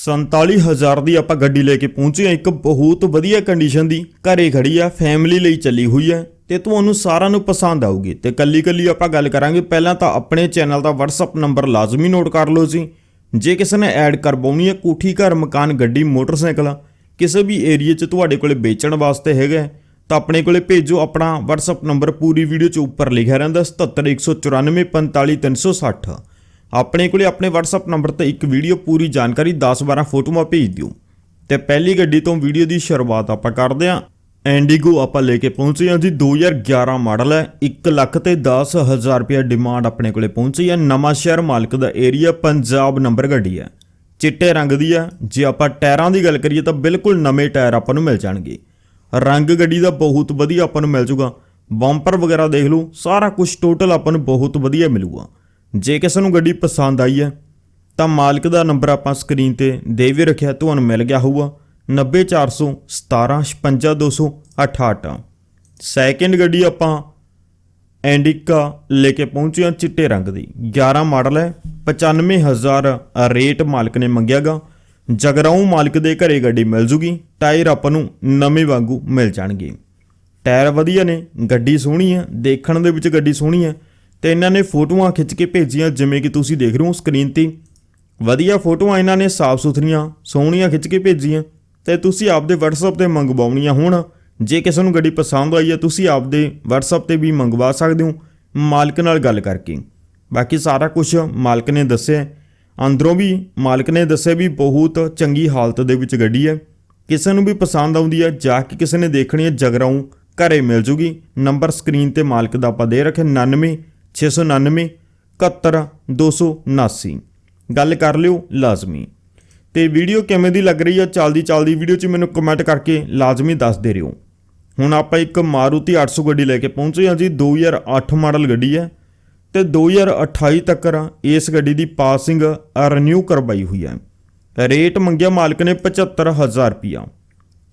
47000 ਦੀ ਆਪਾਂ ਗੱਡੀ ਲੈ ਕੇ ਪਹੁੰਚੇ ਆ ਇੱਕ ਬਹੁਤ ਵਧੀਆ ਕੰਡੀਸ਼ਨ ਦੀ। ਘਰੇ ਖੜੀ ਆ ਫੈਮਿਲੀ ਲਈ ਚੱਲੀ ਹੋਈ ਹੈ ਤੇ ਤੁਹਾਨੂੰ ਸਾਰਿਆਂ ਨੂੰ ਪਸੰਦ ਆਊਗੀ। ਤੇ ਕੱਲੀ ਕੱਲੀ ਆਪਾਂ ਗੱਲ ਕਰਾਂਗੇ, ਪਹਿਲਾਂ ਤਾਂ ਆਪਣੇ ਚੈਨਲ ਦਾ WhatsApp ਨੰਬਰ ਲਾਜ਼ਮੀ ਨੋਟ ਕਰ ਲਓ ਜੀ। ਜੇ ਕਿਸੇ ਨੇ ਐਡ ਕਰਵਾਉਣੀ ਹੈ ਕੋਠੀ, ਘਰ, ਮਕਾਨ, ਗੱਡੀ, ਮੋਟਰਸਾਈਕਲ, ਕਿਸੇ ਵੀ ਏਰੀਆ 'ਚ ਤੁਹਾਡੇ ਕੋਲੇ ਵੇਚਣ ਵਾਸਤੇ ਹੈਗਾ ਤਾਂ ਆਪਣੇ ਕੋਲੇ ਭੇਜੋ ਆਪਣਾ WhatsApp ਨੰਬਰ ਪੂਰੀ ਵੀਡੀਓ 'ਚ ਉੱਪਰ ਲਿਖਿਆ ਰਹਿੰਦਾ 7714945360 ਆਪਣੇ ਕੋਲੇ ਆਪਣੇ WhatsApp ਨੰਬਰ ਤੇ ਇੱਕ ਵੀਡੀਓ ਪੂਰੀ ਜਾਣਕਾਰੀ 10-12 ਫੋਟੋਆਂ ਭੇਜ ਦਿਓ। ਤੇ ਪਹਿਲੀ ਗੱਡੀ ਤੋਂ ਵੀਡੀਓ ਦੀ ਸ਼ੁਰੂਆਤ ਆਪਾਂ ਕਰਦੇ ਹਾਂ। ਐਂਡੀਗੋ ਆਪਾਂ ਲੈ ਕੇ ਪਹੁੰਚੇ ਹਾਂ ਜੀ 2011 ਮਾਡਲ ਹੈ। 1 ਲੱਖ ਤੇ 10000 ਰੁਪਏ ਡਿਮਾਂਡ ਆਪਣੇ ਕੋਲੇ ਪਹੁੰਚੀ ਹੈ। ਨਵਾਂ ਸ਼ਹਿਰ ਮਾਲਕ ਦਾ ਏਰੀਆ ਪੰਜਾਬ ਨੰਬਰ ਗੱਡੀ ਹੈ। ਚਿੱਟੇ ਰੰਗ ਦੀ ਹੈ। ਜੇ ਆਪਾਂ ਟਾਇਰਾਂ ਦੀ ਗੱਲ ਕਰੀਏ ਤਾਂ ਬਿਲਕੁਲ ਨਵੇਂ ਟਾਇਰ ਆਪਾਂ ਨੂੰ ਮਿਲ ਜਾਣਗੇ। ਰੰਗ ਗੱਡੀ ਦਾ ਬਹੁਤ ਵਧੀਆ ਆਪਾਂ ਨੂੰ ਮਿਲ ਜੂਗਾ। ਬੰਪਰ ਵਗੈਰਾ ਦੇਖ ਲਓ, ਸਾਰਾ ਕੁਝ ਟੋਟਲ ਆਪਾਂ ਨੂੰ ਬਹੁਤ ਵਧੀਆ ਮਿਲੂਗਾ। ਜੇ ਕਿਸੇ ਨੂੰ ਗੱਡੀ ਪਸੰਦ ਆਈ ਹੈ, ਤਾਂ ਮਾਲਕ ਦਾ ਨੰਬਰ ਆਪਾਂ ਸਕਰੀਨ ਤੇ ਦੇ ਵੀ ਰੱਖਿਆ, ਤੁਹਾਨੂੰ ਮਿਲ ਗਿਆ ਹੋਊਗਾ। 90417 ਸੈਕਿੰਡ ਗੱਡੀ ਆਪਾਂ ਐਂਡਿਕਾ ਲੈ ਕੇ ਪਹੁੰਚੇ ਹਾਂ ਚਿੱਟੇ ਰੰਗ ਦੀ। 11 ਮਾਡਲ ਹੈ 95000 ਰੇਟ ਮਾਲਕ ਨੇ ਮੰਗਿਆਗਾ। ਜਗਰਾਉਂ ਮਾਲਕ ਦੇ ਘਰੇ ਗੱਡੀ ਮਿਲ ਜੂਗੀ, ਟਾਇਰ ਆਪਾਂ ਨੂੰ ਨਵੇਂ ਵਾਂਗੂ ਮਿਲ ਜਾਣਗੇ। ਟਾਇਰ ਵਧੀਆ ਨੇ, ਗੱਡੀ ਸੋਹਣੀ ਹੈ, ਦੇਖਣ ਦੇ ਵਿੱਚ ਗੱਡੀ ਸੋਹਣੀ ਹੈ। ਤੇ ਇਹਨਾਂ ਨੇ ਫੋਟੋਆਂ ਖਿੱਚ ਕੇ ਭੇਜੀਆਂ, ਜਿਵੇਂ ਕਿ ਤੁਸੀਂ ਦੇਖ ਰਹੇ ਹੋ ਸਕਰੀਨ ਤੇ। ਵਧੀਆ ਫੋਟੋਆਂ ਇਹਨਾਂ ਨੇ ਸਾਫ਼ ਸੁਥਰੀਆਂ ਸੋਹਣੀਆਂ ਖਿੱਚ ਕੇ ਭੇਜੀਆਂ ਤੇ ਤੁਸੀਂ ਆਪਦੇ WhatsApp ਤੇ ਮੰਗਵਾਉਣੀਆਂ ਹੋਣ। ਜੇ ਕਿਸੇ ਨੂੰ ਗੱਡੀ ਪਸੰਦ ਆਈ ਹੈ, ਤੁਸੀਂ ਆਪਦੇ WhatsApp ਤੇ ਵੀ ਮੰਗਵਾ ਸਕਦੇ ਹੋ, ਮਾਲਕ ਨਾਲ ਗੱਲ ਕਰਕੇ। ਬਾਕੀ ਸਾਰਾ ਕੁਝ ਮਾਲਕ ਨੇ ਦੱਸਿਆ ਅੰਦਰੋਂ ਵੀ ਮਾਲਕ ਨੇ ਦੱਸਿਆ ਵੀ ਬਹੁਤ ਚੰਗੀ ਹਾਲਤ ਦੇ ਵਿੱਚ ਗੱਡੀ ਹੈ। ਕਿਸੇ ਨੂੰ ਵੀ ਪਸੰਦ ਆਉਂਦੀ ਹੈ, ਜਾ ਕੇ ਕਿਸੇ ਨੇ ਦੇਖਣੀ ਹੈ, ਜਗਰਾਉਂ ਘਰੇ ਮਿਲ ਜੂਗੀ। ਨੰਬਰ ਸਕਰੀਨ ਤੇ ਮਾਲਕ ਦਾ ਆਪਾਂ ਦੇ ਰੱਖਿਆ 99 699 71 279 ਗੱਲ ਕਰ ਲਿਓ ਲਾਜ਼ਮੀ। ਤੇ ਵੀਡੀਓ ਕਿਵੇਂ ਦੀ ਲੱਗ ਰਹੀ ਆ? ਚੱਲਦੀ ਚੱਲਦੀ ਵੀਡੀਓ 'ਚ ਮੈਨੂੰ ਕਮੈਂਟ ਕਰਕੇ ਲਾਜ਼ਮੀ ਦੱਸ ਦੇ ਰਿਓ। ਹੁਣ ਆਪਾਂ ਇੱਕ ਮਾਰੂਤੀ 800 ਗੱਡੀ ਲੈ ਕੇ ਪਹੁੰਚੇ ਹਾਂ ਜੀ। 2008 ਮਾਡਲ ਗੱਡੀ ਹੈ ਤੇ 2028 ਤੱਕ ਇਸ ਗੱਡੀ ਦੀ ਪਾਸਿੰਗ ਰੀਨਿਊ ਕਰਵਾਈ ਹੋਈ ਹੈ। ਰੇਟ ਮੰਗਿਆ ਮਾਲਕ ਨੇ 75000 ਰੁਪਿਆ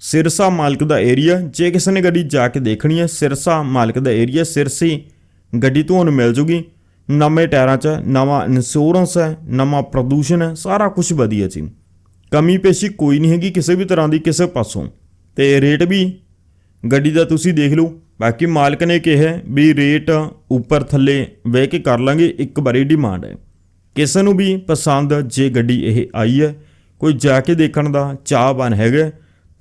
ਸਿਰਸਾ ਮਾਲਕ ਦਾ ਏਰੀਆ ਜੇ ਕਿਸੇ ਨੇ ਗੱਡੀ ਜਾ ਕੇ ਦੇਖਣੀ ਹੈ, ਸਿਰਸਾ ਮਾਲਕ ਦਾ ਏਰੀਆ ਸਿਰਸੀ ਗੱਡੀ ਤੁਹਾਨੂੰ ਮਿਲ ਜੂਗੀ। ਨਵੇਂ ਟਾਇਰਾਂ 'ਚ ਨਵਾਂ ਇੰਸ਼ੋਰੈਂਸ ਹੈ, ਨਵਾਂ ਪ੍ਰਦੂਸ਼ਣ ਹੈ, ਸਾਰਾ ਕੁਝ ਵਧੀਆ ਜੀ। ਕਮੀ ਪੇਸ਼ੀ ਕੋਈ ਨਹੀਂ ਹੈਗੀ ਕਿਸੇ ਵੀ ਤਰ੍ਹਾਂ ਦੀ ਕਿਸੇ ਪਾਸੋਂ। ਤੇ ਰੇਟ ਵੀ। ਗੱਡੀ ਦਾ ਤੁਸੀਂ ਦੇਖ ਲਓ। ਬਾਕੀ ਮਾਲਕ ਨੇ ਕਿਹਾ ਵੀ ਰੇਟ ਉੱਪਰ ਥੱਲੇ ਬਹਿ ਕੇ ਕਰ ਲਾਂਗੇ, ਇੱਕ ਵਾਰੀ ਡਿਮਾਂਡ ਹੈ। ਕਿਸੇ ਨੂੰ ਵੀ ਪਸੰਦ ਜੇ ਗੱਡੀ ਇਹ ਆਈ ਹੈ, ਕੋਈ ਜਾ ਕੇ ਦੇਖਣ ਦਾ ਚਾਹਵਾਨ ਹੈਗਾ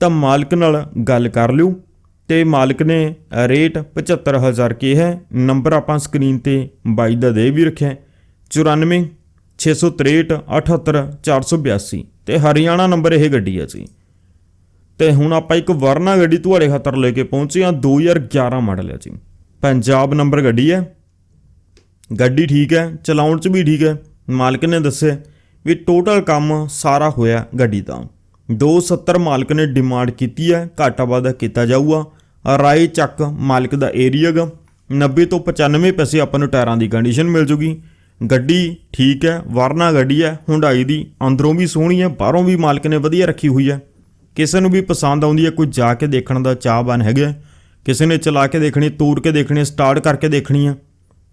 ਤਾਂ ਮਾਲਕ ਨਾਲ ਗੱਲ ਕਰ ਲਿਓ। ਤੇ ਮਾਲਕ ਨੇ ਰੇਟ 75000 ਕਿਹਾ ਹੈ, ਨੰਬਰ ਆਪਾਂ ਸਕਰੀਨ ਤੇ ਬਾਈ ਦਾ ਦੇ ਵੀ ਰੱਖਿਆ ਹੈ। 94 663 78 482 ਤੇ ਹਰਿਆਣਾ ਨੰਬਰ ਇਹ ਗੱਡੀ ਹੈ ਜੀ। ਤੇ ਹੁਣ ਆਪਾਂ ਇੱਕ ਵਰਨਾ ਗੱਡੀ ਤੁਹਾਡੇ ਖਾਤਰ ਲੈ ਕੇ ਪਹੁੰਚੇ ਹਾਂ 2011 ਮਾਡਲ ਹੈ ਜੀ। ਪੰਜਾਬ ਨੰਬਰ ਗੱਡੀ ਹੈ। ਗੱਡੀ ਠੀਕ ਹੈ, ਚਲਾਉਣ 'ਚ ਵੀ ਠੀਕ ਹੈ। ਮਾਲਕ ਨੇ ਦੱਸਿਆ ਵੀ ਟੋਟਲ ਕੰਮ ਸਾਰਾ ਹੋਇਆ ਗੱਡੀ ਦਾ। 270 ਮਾਲਕ ਨੇ ਡਿਮਾਂਡ ਕੀਤੀ ਹੈ, ਘਾਟਾ ਵਾਧਾ ਕੀਤਾ ਜਾਊਗਾ। ਰਾਏ ਚੱਕ ਮਾਲਕ ਦਾ ਏਰੀਆ ਗਾ। 90 ਤੋਂ 95 ਪੈਸੇ ਆਪਾਂ ਨੂੰ ਟਾਇਰਾਂ ਦੀ ਕੰਡੀਸ਼ਨ ਮਿਲ ਜੂਗੀ। ਗੱਡੀ ਠੀਕ ਹੈ, ਵਰਨਾ ਗੱਡੀ ਹੈ ਹੁੰਡਾਈ ਦੀ। ਅੰਦਰੋਂ ਵੀ ਸੋਹਣੀ ਹੈ, ਬਾਹਰੋਂ ਵੀ ਮਾਲਕ ਨੇ ਵਧੀਆ ਰੱਖੀ ਹੋਈ ਹੈ। ਕਿਸੇ ਨੂੰ ਵੀ ਪਸੰਦ ਆਉਂਦੀ ਹੈ, ਕੋਈ ਜਾ ਕੇ ਦੇਖਣ ਦਾ ਚਾਹਵਾਨ ਹੈਗਾ ਕਿਸੇ ਨੇ ਚਲਾ ਕੇ ਦੇਖਣੀ, ਤੋੜ ਕੇ ਦੇਖਣੀ ਸਟਾਰਟ ਕਰਕੇ ਦੇਖਣੀ ਹੈ।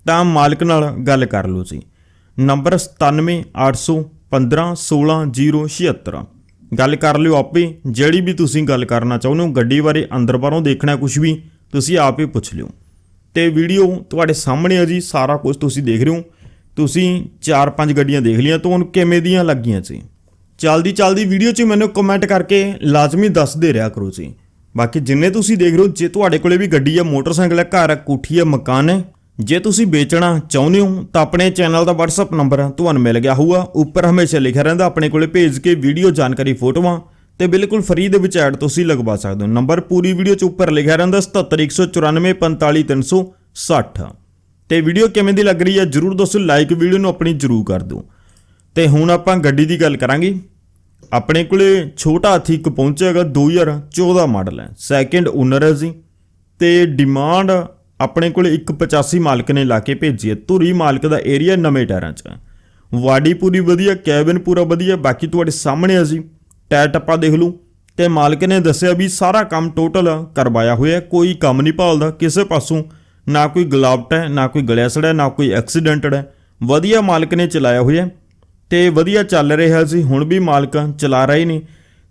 ਤਾਂ ਮਾਲਕ ਨਾਲ ਗੱਲ ਕਰ ਲਓ ਜੀ ਨੰਬਰ 9781516076 ਗੱਲ ਕਰ ਲਿਓ ਆਪੇ। ਜਿਹੜੀ ਵੀ ਤੁਸੀਂ ਗੱਲ ਕਰਨਾ ਚਾਹੁੰਦੇ ਹੋ, ਗੱਡੀ ਬਾਰੇ ਅੰਦਰ ਬਾਹਰੋਂ ਦੇਖਣਾ ਕੁਝ ਵੀ, ਤੁਸੀਂ ਆਪ ਹੀ ਪੁੱਛ ਲਿਓ। ਤੇ ਵੀਡੀਓ ਤੁਹਾਡੇ ਸਾਹਮਣੇ ਆ ਜੀ, ਸਾਰਾ ਕੁਝ ਤੁਸੀਂ ਦੇਖ ਰਹੇ ਹੋ। ਤੁਸੀਂ 4-5 ਗੱਡੀਆਂ ਦੇਖ ਲਈਆਂ ਤੁਹਾਨੂੰ ਕਿਵੇਂ ਦੀਆਂ ਲੱਗੀਆਂ ਸੀ ਚਲਦੀ ਚਲਦੀ ਵੀਡੀਓ 'ਚ ਮੈਨੂੰ ਕਮੈਂਟ ਕਰਕੇ ਲਾਜ਼ਮੀ ਦੱਸਦੇ ਰਿਹਾ ਕਰੋ ਜੀ। ਬਾਕੀ ਜਿੰਨੇ ਤੁਸੀਂ ਦੇਖ ਰਹੇ ਹੋ, ਜੇ ਤੁਹਾਡੇ ਕੋਲੇ ਵੀ ਗੱਡੀ ਹੈ ਮੋਟਰਸਾਈਕਲ ਹੈ ਘਰ ਹੈ ਕੋਠੀ ਹੈ ਮਕਾਨ ਹੈ ਜੇ ਤੁਸੀਂ ਵੇਚਣਾ ਚਾਹੁੰਦੇ ਹੋ, ਤਾਂ ਆਪਣੇ ਚੈਨਲ ਦਾ WhatsApp ਨੰਬਰ ਤੁਹਾਨੂੰ ਮਿਲ ਗਿਆ ਹੋਊਗਾ। ਉੱਪਰ ਹਮੇਸ਼ਾ ਲਿਖਿਆ ਰਹਿੰਦਾ, ਆਪਣੇ ਕੋਲੇ ਭੇਜ ਕੇ ਵੀਡੀਓ ਜਾਣਕਾਰੀ ਫੋਟੋਆਂ ਤੇ ਬਿਲਕੁਲ ਫ੍ਰੀ ਦੇ ਵਿੱਚ ਐਡ ਤੁਸੀਂ ਲਗਵਾ ਸਕਦੇ ਹੋ। ਨੰਬਰ ਪੂਰੀ ਵੀਡੀਓ 'ਚ ਉੱਪਰ ਲਿਖਿਆ ਰਹਿੰਦਾ 7714945360 ਤੇ ਵੀਡੀਓ ਕਿਵੇਂ ਦੀ ਲੱਗ ਰਹੀ ਹੈ, ਜਰੂਰ ਦੋਸਤੋ ਲਾਈਕ ਵੀਡੀਓ ਨੂੰ ਆਪਣੀ ਜਰੂਰ ਕਰ ਦਿਓ। ਤੇ ਹੁਣ ਆਪਾਂ ਗੱਡੀ ਦੀ ਗੱਲ ਕਰਾਂਗੇ। ਆਪਣੇ ਕੋਲੇ ਛੋਟਾ ਹਾਥੀ ਇੱਕ ਪਹੁੰਚਿਆਗਾ 2014 ਮਾਡਲ ਹੈ। ਸੈਕਿੰਡ ਓਨਰ ਹੈ ਜੀ। ਤੇ ਡਿਮਾਂਡ ਆਪਣੇ ਕੋਲੇ 185 ਮਾਲਕ ਨੇ ਲਾ ਕੇ ਭੇਜੀ ਹੈ। ਧੁਰੀ ਮਾਲਕ ਦਾ ਏਰੀਆ ਨਵੇਂ ਟਾਇਰਾਂ 'ਚ। ਹੈ ਵਾਡੀ ਪੂਰੀ ਵਧੀਆ ਕੈਬਨ ਪੂਰਾ ਵਧੀਆ, ਬਾਕੀ ਤੁਹਾਡੇ ਸਾਹਮਣੇ ਆ ਜੀ। ਟਾਇਰ ਟੱਪਾ ਦੇਖ ਲਓ। ਤੇ ਮਾਲਕ ਨੇ ਦੱਸਿਆ ਵੀ ਸਾਰਾ ਕੰਮ ਟੋਟਲ ਕਰਵਾਇਆ ਹੋਇਆ ਕੋਈ ਕੰਮ ਨਹੀਂ ਭਾਲਦਾ, ਕਿਸੇ ਪਾਸੋਂ ਨਾ ਕੋਈ ਗਲਾਵਟ ਹੈ, ਨਾ ਕੋਈ ਗਲਿਆ ਹੈ, ਨਾ ਕੋਈ ਐਕਸੀਡੈਂਟਡ ਹੈ। ਵਧੀਆ ਮਾਲਕ ਨੇ ਚਲਾਇਆ ਹੋਇਆ ਹੈ। ਤੇ ਵਧੀਆ ਚੱਲ ਰਿਹਾ ਸੀ। ਹੁਣ ਵੀ ਮਾਲਕ ਚਲਾ ਰਹੇ ਨੇ।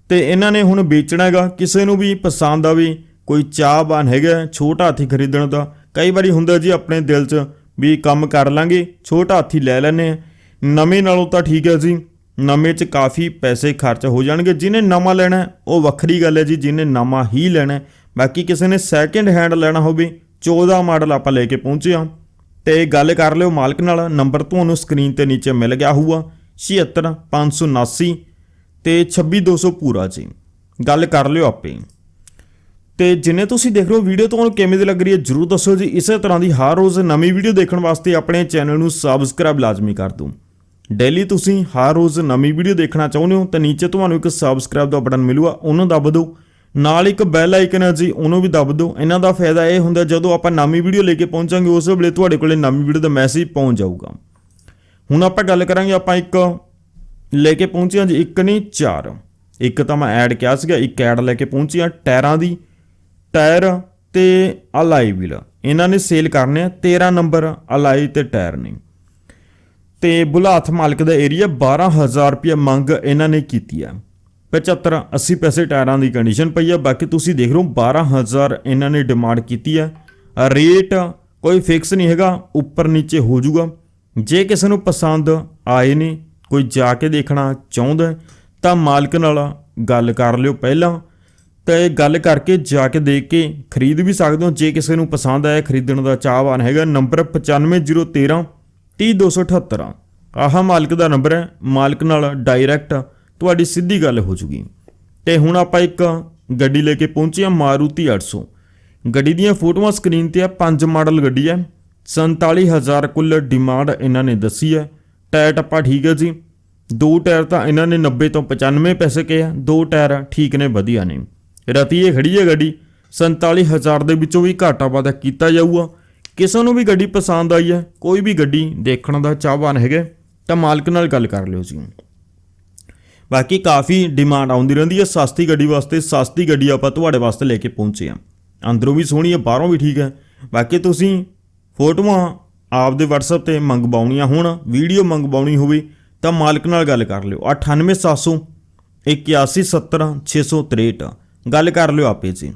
ਤੇ ਇਹਨਾਂ ਨੇ ਹੁਣ ਵੇਚਣਾ ਹੈਗਾ। ਕਿਸੇ ਨੂੰ ਵੀ ਪਸੰਦ ਆਵੇ, ਕੋਈ ਚਾਹਵਾਨ ਹੈਗਾ, ਛੋਟਾ ਹਾਥੀ ਖਰੀਦਣ ਦਾ ਕਈ ਵਾਰੀ ਹੁੰਦਾ ਜੀ ਆਪਣੇ ਦਿਲ 'ਚ ਵੀ ਕੰਮ ਕਰ ਲਾਂਗੇ, ਛੋਟਾ ਹਾਥੀ ਲੈ ਲੈਨੇ ਆ ਨਵੇਂ ਨਾਲੋਂ ਤਾਂ ਠੀਕ ਹੈ ਜੀ। ਨਵੇਂ 'ਚ ਕਾਫੀ ਪੈਸੇ ਖਰਚ ਹੋ ਜਾਣਗੇ। ਜਿਹਨੇ ਨਵਾਂ ਲੈਣਾ ਉਹ ਵੱਖਰੀ ਗੱਲ ਹੈ ਜੀ। ਜਿਹਨੇ ਨਵਾਂ ਹੀ ਲੈਣਾ ਬਾਕੀ ਕਿਸੇ ਨੇ ਸੈਕਿੰਡ ਹੈਂਡ ਲੈਣਾ ਹੋਵੇ 14 ਮਾਡਲ ਆਪਾਂ ਲੈ ਕੇ ਪਹੁੰਚੇ ਹਾਂ। ਤੇ ਗੱਲ ਕਰ ਲਿਓ ਮਾਲਕ ਨਾਲ, ਨੰਬਰ ਤੁਹਾਨੂੰ ਸਕਰੀਨ ਤੇ ਨੀਚੇ ਮਿਲ ਗਿਆ ਹੋਊਗਾ। 76579 ਤੇ 26200 ਪੂਰਾ ਜੀ। ਗੱਲ ਕਰ ਲਿਓ ਆਪੇ। ਤੇ ਜਿੰਨੇ ਤੁਸੀਂ ਦੇਖ ਰਹੇ ਹੋ ਵੀਡੀਓ ਤੁਹਾਨੂੰ ਕਿਵੇਂ ਦੀ ਲੱਗ ਰਹੀ ਹੈ, ਜਰੂਰ ਦੱਸੋ ਜੀ। ਇਸੇ ਤਰ੍ਹਾਂ ਦੀ ਹਰ ਰੋਜ਼ ਨਵੀਂ ਵੀਡੀਓ ਦੇਖਣ ਵਾਸਤੇ ਆਪਣੇ ਚੈਨਲ ਨੂੰ ਸਬਸਕ੍ਰਾਈਬ ਲਾਜ਼ਮੀ ਕਰ ਦਿਓ। ਡੇਲੀ ਤੁਸੀਂ ਹਰ ਰੋਜ਼ ਨਵੀਂ ਵੀਡੀਓ ਦੇਖਣਾ ਚਾਹੁੰਦੇ ਹੋ, ਤਾਂ ਨੀਚੇ ਤੁਹਾਨੂੰ ਇੱਕ ਸਬਸਕ੍ਰਾਈਬ ਦਾ ਬਟਨ ਮਿਲੂਗਾ, ਉਹਨੂੰ ਦਬ ਦਿਓ। ਨਾਲ ਇੱਕ ਬੈਲ ਆਈਕਨ ਹੈ ਜੀ, ਉਹਨੂੰ ਵੀ ਦਬ ਦਿਓ। ਇਹਨਾਂ ਦਾ ਫਾਇਦਾ ਇਹ ਹੁੰਦਾ, ਜਦੋਂ ਆਪਾਂ ਨਵੀਂ ਵੀਡੀਓ ਲੈ ਕੇ ਪਹੁੰਚਾਂਗੇ, ਉਸ ਵੇਲੇ ਤੁਹਾਡੇ ਕੋਲੇ ਨਵੀਂ ਵੀਡੀਓ ਦਾ ਮੈਸੇਜ ਪਹੁੰਚ ਜਾਊਗਾ। ਹੁਣ ਆਪਾਂ ਗੱਲ ਕਰਾਂਗੇ, ਆਪਾਂ ਇੱਕ ਲੈ ਕੇ ਪਹੁੰਚੇ ਹਾਂ ਜੀ, ਇੱਕ ਨਹੀਂ, ਚਾਰ। ਇੱਕ ਤਾਂ ਮੈਂ ਐਡ ਕਿਹਾ ਸੀਗਾ, ਇੱਕ ਐਡ ਲੈ ਕੇ ਪਹੁੰਚੇ ਹਾਂ, ਟਾਇਰਾਂ ਦੀ। ਟਾਇਰ ਤੇ ਅਲਾਈ ਵੀਲ। ਇਹਨਾਂ ਨੇ ਸੇਲ ਕਰਨੇ ਆ 13 ਨੰਬਰ ਅਲਾਈ ਤੇ ਟਾਇਰ ਨੇ। ਤੇ ਬੁਲਾਥ ਮਾਲਕ ਦਾ ਏਰੀਆ 12000 ਰੁਪਏ ਮੰਗ ਇਹਨਾਂ ਨੇ ਕੀਤੀ ਹੈ 75 80 ਪੈਸੇ ਟਾਇਰਾਂ ਦੀ ਕੰਡੀਸ਼ਨ ਪਈ ਆ। ਬਾਕੀ ਤੁਸੀਂ ਦੇਖ ਰਹੇ ਹੋ 12000 ਇਹਨਾਂ ਨੇ ਡਿਮਾਂਡ ਕੀਤੀ ਹੈ ਰੇਟ ਕੋਈ ਫਿਕਸ ਨਹੀਂ ਹੈਗਾ, ਉੱਪਰ ਨੀਚੇ ਹੋ ਜਾਊਗਾ। ਜੇ ਕਿਸੇ ਨੂੰ ਪਸੰਦ ਆਏ ਨੇ, ਕੋਈ ਜਾ ਕੇ ਦੇਖਣਾ ਚਾਹੁੰਦਾ ਤਾਂ ਮਾਲਕ ਨਾਲ ਗੱਲ ਕਰ ਲਿਓ ਪਹਿਲਾਂ। ਤਾਂ ਇਹ ਗੱਲ ਕਰਕੇ ਜਾ ਕੇ ਦੇਖ ਕੇ ਖਰੀਦ ਵੀ ਸਕਦੇ ਹੋ, ਜੇ ਕਿਸੇ ਨੂੰ ਪਸੰਦ ਆਇਆ ਖਰੀਦਣ ਦਾ ਚਾਹਵਾਨ ਹੈਗਾ, ਨੰਬਰ 95013 30278 ਆਹ ਮਾਲਕ ਦਾ ਨੰਬਰ ਹੈ, ਮਾਲਕ ਨਾਲ ਡਾਇਰੈਕਟ ਤੁਹਾਡੀ ਸਿੱਧੀ ਗੱਲ ਹੋ ਜੂਗੀ। ਤੇ ਹੁਣ ਆਪਾਂ ਇੱਕ ਗੱਡੀ ਲੈ ਕੇ ਪਹੁੰਚੇ ਹਾਂ, ਮਾਰੂਤੀ 800 ਗੱਡੀ ਦੀਆਂ ਫੋਟੋਆਂ ਸਕਰੀਨ ਤੇ ਆ, ਪੰਜ ਮਾਡਲ ਗੱਡੀ ਹੈ। 47000 ਕੁੱਲ ਡਿਮਾਂਡ ਇਹਨਾਂ ਨੇ ਦੱਸੀ ਹੈ। ਟਾਇਰ ਟੱਪਾ ਠੀਕ ਹੈ ਜੀ। ਦੋ ਟਾਇਰ ਤਾਂ ਇਹਨਾਂ ਨੇ 90 ਤੋਂ 95 ਪੈਸੇ ਕਹੇ ਆ, ਦੋ ਟਾਇਰ ਠੀਕ ਨੇ, ਵਧੀਆ ਨੇ। ਰਤੀਏ ਖੜੀ ਹੈ ਗੱਡੀ। 47000 ਦੇ ਵਿੱਚੋਂ ਵੀ ਘਾਟਾ ਵਾਧਾ ਕੀਤਾ ਜਾਊਗਾ। ਕਿਸੇ ਨੂੰ ਵੀ ਗੱਡੀ ਪਸੰਦ ਆਈ ਹੈ, ਕੋਈ ਵੀ ਗੱਡੀ ਦੇਖਣ ਦਾ ਚਾਹਵਾਨ ਹੈਗਾ ਤਾਂ ਮਾਲਕ ਨਾਲ ਗੱਲ ਕਰ ਲਿਓ ਜੀ। ਬਾਕੀ ਕਾਫੀ ਡਿਮਾਂਡ ਆਉਂਦੀ ਰਹਿੰਦੀ ਹੈ, ਸਸਤੀ ਗੱਡੀ ਵਾਸਤੇ, ਸਸਤੀ ਗੱਡੀ ਆਪਾਂ ਤੁਹਾਡੇ ਵਾਸਤੇ ਲੈ ਕੇ ਪਹੁੰਚੇ ਆ ਅੰਦਰੋਂ ਵੀ ਸੋਹਣੀ ਹੈ, ਬਾਹਰੋਂ ਵੀ ਠੀਕ ਹੈ। ਬਾਕੀ ਤੁਸੀਂ ਫੋਟੋਆਂ ਆਪਦੇ WhatsApp ਤੇ ਮੰਗਵਾਉਣੀਆਂ ਹੋਣ, ਵੀਡੀਓ ਮੰਗਵਾਉਣੀ ਹੋਵੇ, ਤਾਂ ਮਾਲਕ ਨਾਲ ਗੱਲ ਕਰ ਲਿਓ। 98700 8170663 ਗੱਲ ਕਰ ਲਿਓ ਆਪੇ ਜੀ।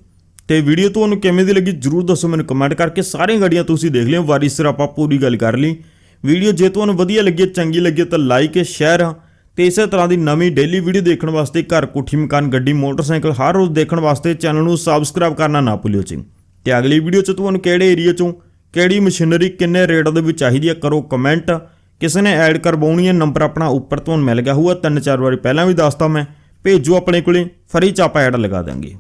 ਤੇ ਵੀਡੀਓ ਤੁਹਾਨੂੰ ਕਿਵੇਂ ਦੀ ਲੱਗੀ ਜਰੂਰ ਦੱਸੋ ਮੈਨੂੰ ਕਮੈਂਟ ਕਰਕੇ। ਸਾਰੀਆਂ ਗੱਡੀਆਂ ਤੁਸੀਂ ਦੇਖ ਲਿਓ। ਵਾਰੀ ਸਿਰ ਆਪਾਂ ਪੂਰੀ ਗੱਲ ਕਰ ਲਈ। ਵੀਡੀਓ ਜੇ ਤੁਹਾਨੂੰ ਵਧੀਆ ਲੱਗੀ, ਚੰਗੀ ਲੱਗੀ ਤਾਂ ਲਾਈਕ ਸ਼ੇਅਰ ਤੇ ਇਸੇ ਤਰ੍ਹਾਂ ਦੀ ਨਵੀਂ ਡੇਲੀ ਵੀਡੀਓ ਦੇਖਣ ਵਾਸਤੇ ਘਰ ਕੋਠੀ ਮਕਾਨ ਗੱਡੀ, ਮੋਟਰਸਾਈਕਲ ਹਰ ਰੋਜ਼ ਦੇਖਣ ਵਾਸਤੇ ਚੈਨਲ ਨੂੰ ਸਬਸਕ੍ਰਾਈਬ ਕਰਨਾ ਨਾ ਭੁੱਲਿਓ ਜੀ। ਤੇ ਅਗਲੀ ਵੀਡੀਓ 'ਚ ਤੁਹਾਨੂੰ ਕਿਹੜੇ ਏਰੀਆ 'ਚੋਂ ਕਿਹੜੀ ਮਸ਼ੀਨਰੀ ਕਿੰਨੇ ਰੇਟ ਦੇ ਵਿੱਚ ਚਾਹੀਦੀ ਹੈ ਕਰੋ ਕਮੈਂਟ ਕਿਸੇ ਨੇ ਐਡ ਕਰਵਾਉਣੀ ਹੈ ਨੰਬਰ ਆਪਣਾ ਉੱਪਰ ਤੁਹਾਨੂੰ ਮਿਲ ਗਿਆ ਹੋਊਗਾ। ਤਿੰਨ ਚਾਰ ਵਾਰੀ ਪਹਿਲਾਂ ਵੀ ਦੱਸਤਾ ਮੈਂ। ਭੇਜੋ ਆਪਣੇ ਕੋਲੇ ਫਰੀ 'ਚ ਆਪਾਂ ਐਡ ਲਗਾ ਦਾਂਗੇ